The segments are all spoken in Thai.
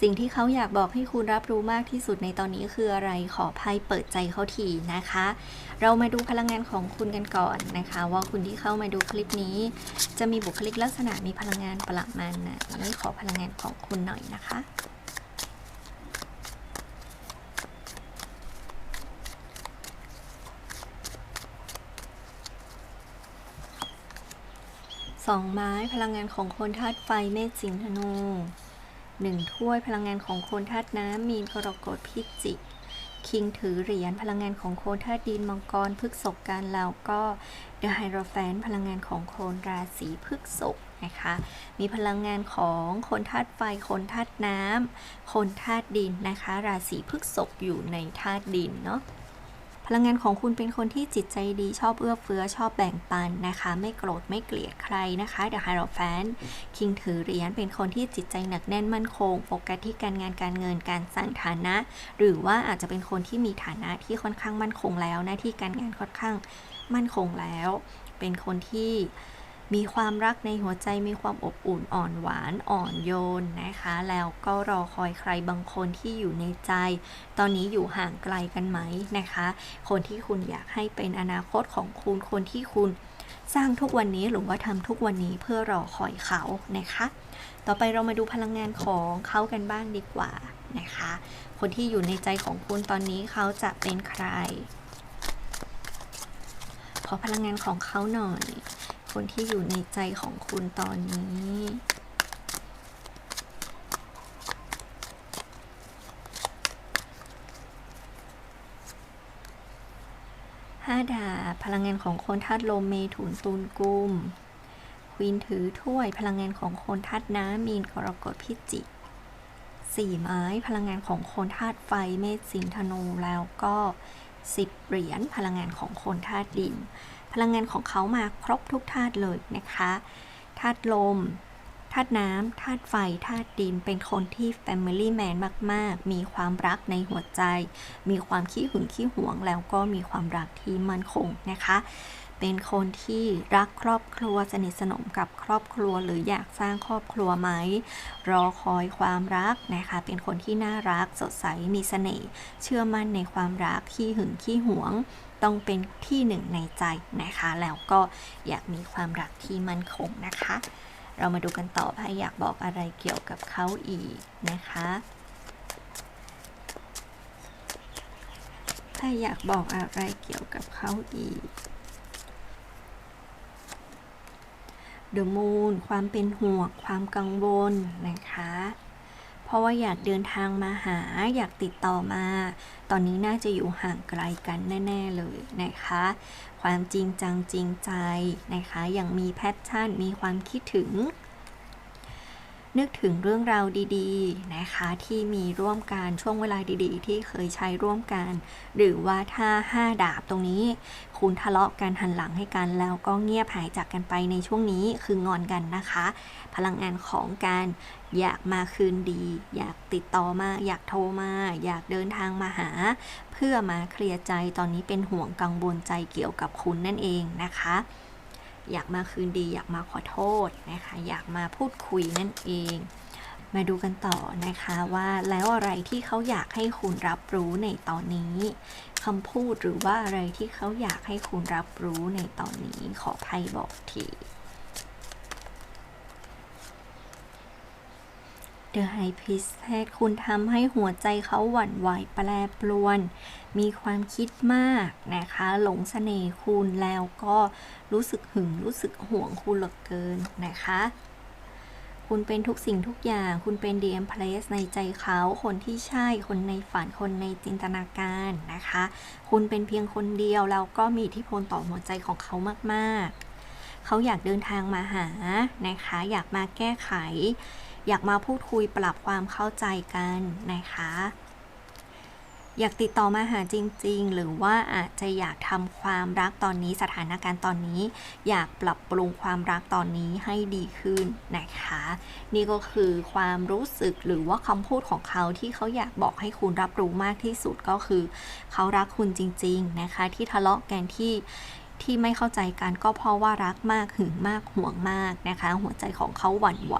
สิ่งที่เขาอยากบอกให้คุณรับรู้มากที่สุดในตอนนี้คืออะไรขอไพ่เปิดใจเขาทีนะคะ เรามาดูพลังงานของคุณกันก่อนนะคะ ว่าคุณที่เข้ามาดูคลิปนี้ จะมีบุคลิกลักษณะมีพลังงานประมาณไหนขอพลังงานของคุณหน่อยนะคะสองไม้พลังงานของคนธาตุไฟเมษสิงธนู หนึ่งถ้วยพลังงานของโคนธาตุน้ำมีนกรกฎพิจิกคิงถือเหรียญพลังงานของโคนธาตุดินมังกรพฤกษกกันแล้วก็เดอะไฮโรแฟนพลังงานของโคนราศีพฤกษกนะคะมีพลังงานของโคนธาตุไฟโคนธาตุน้ำโคนธาตุดินนะคะ ราศีพฤกษกอยู่ในธาตุดินเนาะ พลังงานของคุณเป็นคนที่จิตใจดีชอบเอื้อเฟื้อชอบแบ่งปันนะคะ ไม่โกรธไม่เกลียดใครนะคะ The High of Fan คิงถือเหรียญเป็นคนที่จิตใจหนักแน่นมั่นคงโฟกัสที่การงานการเงินการสร้างฐานะ หรือว่าอาจจะเป็นคนที่มีฐานะที่ค่อนข้างมั่นคงแล้วหน้าที่การงานค่อนข้างมั่นคงแล้ว เป็นคนที่ มีความรักในหัวใจมีความอบอุ่นอ่อนหวานอ่อนโยนนะคะ แล้วก็รอคอยใครบางคนที่อยู่ในใจ ตอนนี้อยู่ห่างไกลกันไหมนะคะ คนที่คุณอยากให้เป็นอนาคตของคุณคนที่คุณสร้างทุกวันนี้หรือว่าทำทุกวันนี้เพื่อรอคอยเขานะคะ ต่อไปเรามาดูพลังงานของเขากันบ้างดีกว่านะคะ คนที่อยู่ในใจของคุณตอนนี้เขาจะเป็นใคร ขอพลังงานของเขาหน่อย คนที่อยู่ในใจของคุณตอนนี้ ห้าดาบพลังงานของคนธาตุลมเมถุนตุลกุมควีนถือถ้วยพลังงานของคนธาตุน้ำมีนกรกฎพิจิกสี่ไม้พลังงานของคนธาตุไฟเมษสิงธนูแล้วก็ สิบเหรียญพลังงานของคนธาตุดิน พลังงานของเขามาครบทุกธาตุเลยนะคะธาตุลมธาตุน้ำธาตุไฟธาตุดินเป็นคนที่ Family Man มาก ๆ มีความรักในหัวใจ มีความขี้หึงขี้หวงแล้วก็มีความรักที่มั่นคงนะคะ เป็นคนที่รักครอบครัวสนิทสนมกับครอบครัวหรืออยากสร้างครอบครัวไหม รอคอยความรักนะคะ เป็นคนที่น่ารักสดใสมีเสน่ห์เชื่อมั่นในความรักขี้หึงขี้หวง ต้องเป็นที่หนึ่งในใจนะคะ แล้วก็อยากมีความรักที่มั่นคงนะคะ เรามาดูกันต่อไพ่อยากบอกอะไรเกี่ยวกับเขาอีกนะคะไพ่อยากบอกอะไรเกี่ยวกับเขาอีก The Moon ความเป็นห่วง ความกังวลนะคะ เพราะว่าอยากเดินทางมาหา อยากติดต่อมา ตอนนี้น่าจะอยู่ห่างไกลกันแน่ ๆ เลยนะคะ ความจริงจังจริงใจนะคะ ยังมีแพชชั่น มีความคิดถึง นึกถึงเรื่องราวดีๆนะคะ ที่มีร่วมกันช่วงเวลาดีๆ ที่เคยใช้ร่วมกัน หรือว่าถ้าห้าดาบตรงนี้ คุณทะเลาะกันหันหลังให้กัน แล้วก็เงียบหายจากกันไปในช่วงนี้คืองอนกันนะคะ พลังงานของการอยากมาคืนดี อยากติดต่อมา อยากโทรมา อยากเดินทางมาหา เพื่อมาเคลียร์ใจตอนนี้เป็นห่วงกังวลใจเกี่ยวกับคุณนั่นเองนะคะ อยากมาคืนดี อยากมาขอโทษนะคะ อยากมาพูดคุยนั่นเอง มาดูกันต่อนะคะว่าแล้วอะไรที่เขาอยากให้คุณรับรู้ในตอนนี้คำพูดหรือว่าอะไรที่เขาอยากให้คุณรับรู้ในตอนนี้ขอไพ่บอกที The High Priestess คุณทำให้หัวใจเขาหวั่นไหวแปรปรวน มีความคิดมากนะคะ หลงเสน่ห์คุณแล้วก็รู้สึกหึงรู้สึกห่วงคุณเหลือเกินนะคะคุณเป็นทุกสิ่งทุกอย่าง คุณเป็น d m place ในใจเขา คนที่ใช่ คนในฝัน คนในจินตนาการนะคะ คุณเป็นเพียงคนเดียว แล้วก็มีอิทธิพลต่อหัวใจของเขามาก เขาอยากเดินทางมาหานะคะ อยากมาแก้ไข อยากมาพูดคุยปรับความเข้าใจกันนะคะ อยากติดต่อมาหาจริง ๆ หรือว่าอาจจะอยากทำความรักตอนนี้สถานการณ์ตอนนี้ อยากปรับปรุงความรักตอนนี้ให้ดีขึ้นนะคะ นี่ก็คือความรู้สึกหรือว่าคำพูดของเขาที่เขาอยากบอกให้คุณรับรู้มากที่สุดก็คือ เขารักคุณจริง ๆ นะคะ ที่ทะเลาะกันที่ ที่ไม่เข้าใจกันก็เพราะว่ารักมากหึงมากห่วงมากนะคะ หัวใจของเขาหวั่นไหว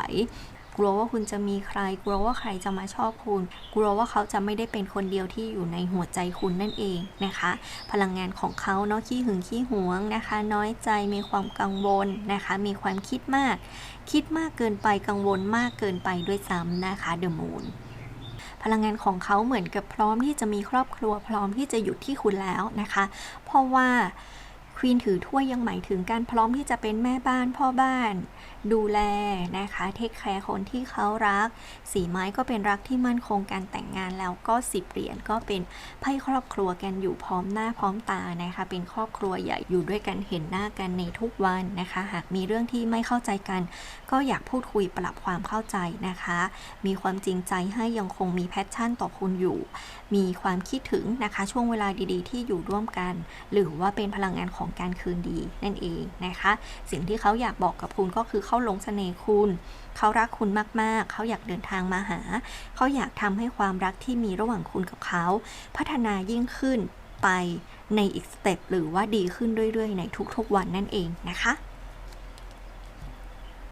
กลัวว่าคุณจะมีใคร กลัวว่าใครจะมาชอบคุณ กลัวว่าเขาจะไม่ได้เป็นคนเดียวที่อยู่ในหัวใจคุณนั่นเองนะคะ พลังงานของเขาเนาะขี้หึงขี้หวงนะคะ น้อยใจมีความกังวลนะคะ มีความคิดมาก คิดมากเกินไปกังวลมากเกินไปด้วยซ้ำนะคะเดอะมูนพลังงานของเขาเหมือนกับพร้อมที่จะมีครอบครัวพร้อมที่จะหยุดที่คุณแล้วนะคะ เพราะว่า ควีนถือถ้วยยังหมายถึงการพร้อมที่จะเป็นแม่บ้านพ่อบ้าน ดูแลนะคะเทคแคร์คนที่เขารัก สีไม้ก็เป็นรักที่มั่นคงการแต่งงานแล้วก็สิบเหรียญก็เป็นไพ่ครอบครัวกันอยู่พร้อมหน้าพร้อมตานะคะ เป็นครอบครัวใหญ่อยู่ด้วยกันเห็นหน้ากันในทุกวันนะคะ หากมีเรื่องที่ไม่เข้าใจกัน ก็อยากพูดคุยปรับความเข้าใจนะคะ มีความจริงใจให้ยังคงมีแพชชั่นต่อคุณอยู่ มีความคิดถึงนะคะ ช่วงเวลาดีๆ ที่อยู่ร่วมกัน หรือว่าเป็นพลังงานของของการคืนดีนั่นเองนะคะ สิ่งที่เขาอยากบอกกับคุณก็คือเขาหลงเสน่ห์คุณ เขารักคุณมากๆ เขาอยากเดินทางมาหา เขาอยากทำให้ความรักที่มีระหว่างคุณกับเขา พัฒนายิ่งขึ้นไปในอีกสเต็ปหรือว่าดีขึ้นเรื่อยๆ ในทุกๆวันนั่นเองนะคะ